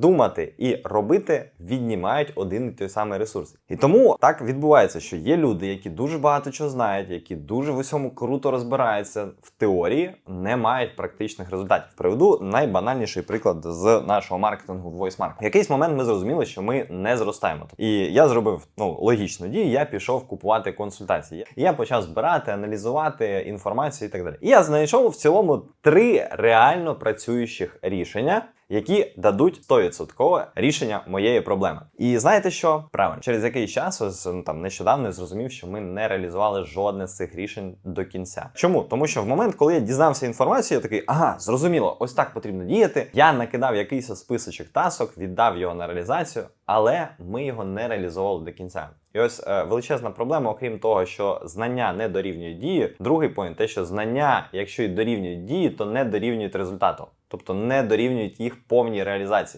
думати і робити віднімають один і той самий ресурс. І тому так відбувається, що є люди, які дуже багато чого знають, які дуже в усьому круто розбираються в теорії, не мають практичних результатів. Приведу найбанальніший приклад з нашого маркетингу в VoiceMarket. В якийсь момент ми зрозуміли, що ми не зростаємо. І я зробив ну логічну дію. Я пішов купувати консультації. Я почав збирати, аналізувати інформацію і так далі. І я знайшов в цілому три реально працюючих рішення. Які дадуть 100% рішення моєї проблеми, і знаєте що? Правильно, через який час ось ну, там нещодавно я зрозумів, що ми не реалізували жодне з цих рішень до кінця. Чому? Тому що в момент, коли я дізнався інформацію, я такий, ага, зрозуміло, ось так потрібно діяти. Я накидав якийсь списочок тасок, віддав його на реалізацію, але ми його не реалізовували до кінця. І ось е, величезна проблема, окрім того, що знання не дорівнюють дії. Другий поінт те, що знання, якщо і дорівнюють дії, то не дорівнюють результату. Тобто не дорівнюють їх повній реалізації.